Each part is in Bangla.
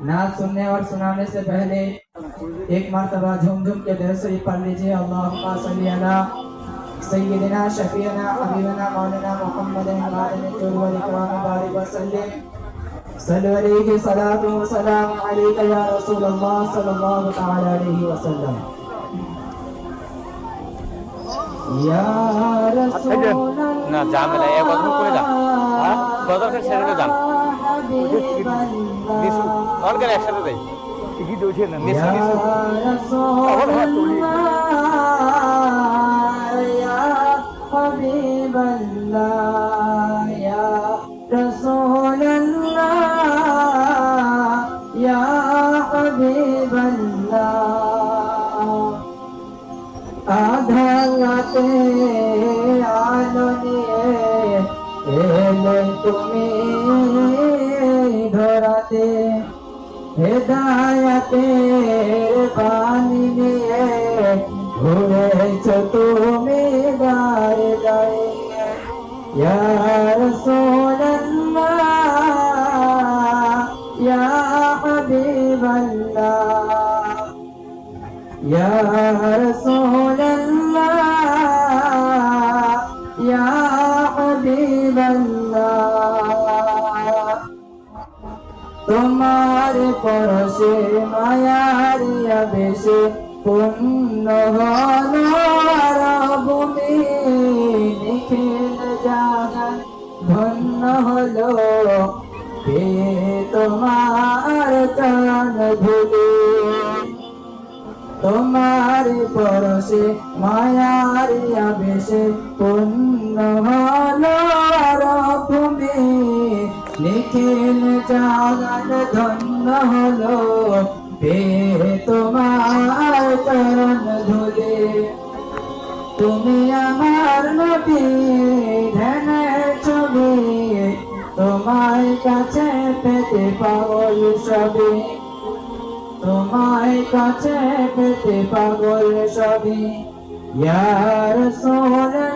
नाच सुनने और सुनाने से पहले एक मरतबा झुमझुम के दर से पढ़ लीजिए। अल्लाह सैदना शफीना अबीना मौलाना मोहम्मद सल्लल्लाहु अलैहि सलातु व सलाम अलैका या रसूल अल्लाह सल्लल्लाहु तआला अलैहि वसल्लम। या रसूल ना, जाम लाया बदर को ले जा हाँ बदर के शरीर में जाम। নিচু অর্গান একসাথে দেয় টিকিট উঠে না নিচু নিচু আবার হাত তুলি। يا حبيب الله يا رسول الله يا حبيب الله আধারাতে আলো নিয়ে এলে তুমি হেদায়াতে হেদায়াতের বাণী নিয়ে ঘুরেছ তুমি বার গায়ে। ইয়ার সোল্লা ইয়া হবিবল্লা ইয়ার সোল পরশে মায়ারিয়া বেশে পূর্ণ হল ভূমি নিখিল ধন্য হলো তোমার চরণ ধুলি। তোমার পরশে মায়ারিয়া বেশে পূর্ণ হলো ভূমি নিখিল জাগান ধন্য হলো পে তোমার চরণ ধুলে। তুমি আমার নবী ধ্যানের ছবি তোমার কাছে পেতে পাগল সবই তোমায় কাছে পেতে পাগল সবই ইয়া রাসূলুল্লাহ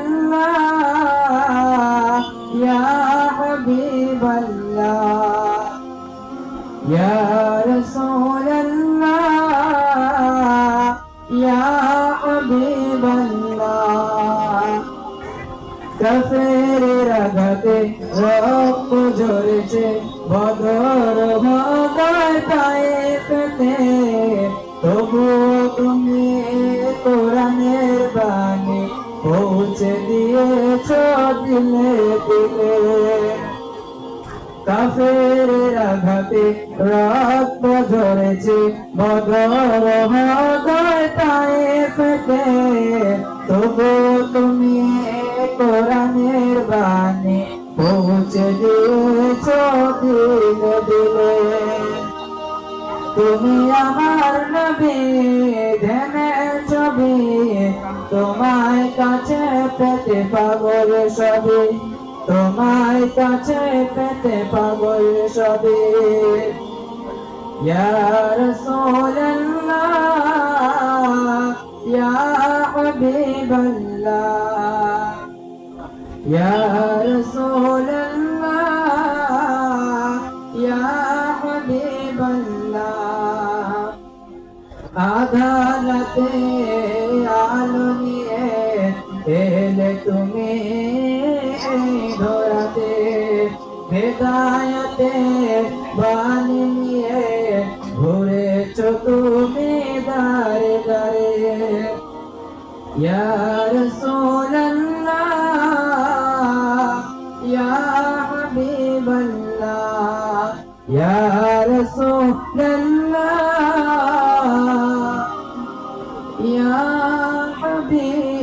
ইয়া রাসূলুল্লাহ ইয়া হাবিবাল্লাহ কাফের রাগাতে রক্ত ঝরেছে বদর ভাগায় পায়ে পেতে তবু তুমি কোরআনের বাণী পৌঁছে দিয়েছ দিলে দিলে। কাফের আঘাতে রক্ত ঝরেছে বদর পায়ে পেতে তবু তুমি কোরআনের বাণী পৌঁছে দিয়েছ দিলে দিলে। তুমি আমার নবী ধ্যানের ছবি, তোমায় কাছে পেতে পাগল সবই। তোমায় কাছে পেতে পাগল সবই يا رسول الله يا حبيب الله يا رسول الله يا حبيب الله আদালতে আলো নিয়ে এলে তুমি ধরাতে হেদায়তে বাণী নিয়ে ঘুরেছ তুমি দাঁড়ে দাঁড়ে ইয়া রাসূলুল্লাহ, ইয়া হাবিবাল্লাহ, ইয়া রাসূলুল্লাহ, ইয়া হাবিব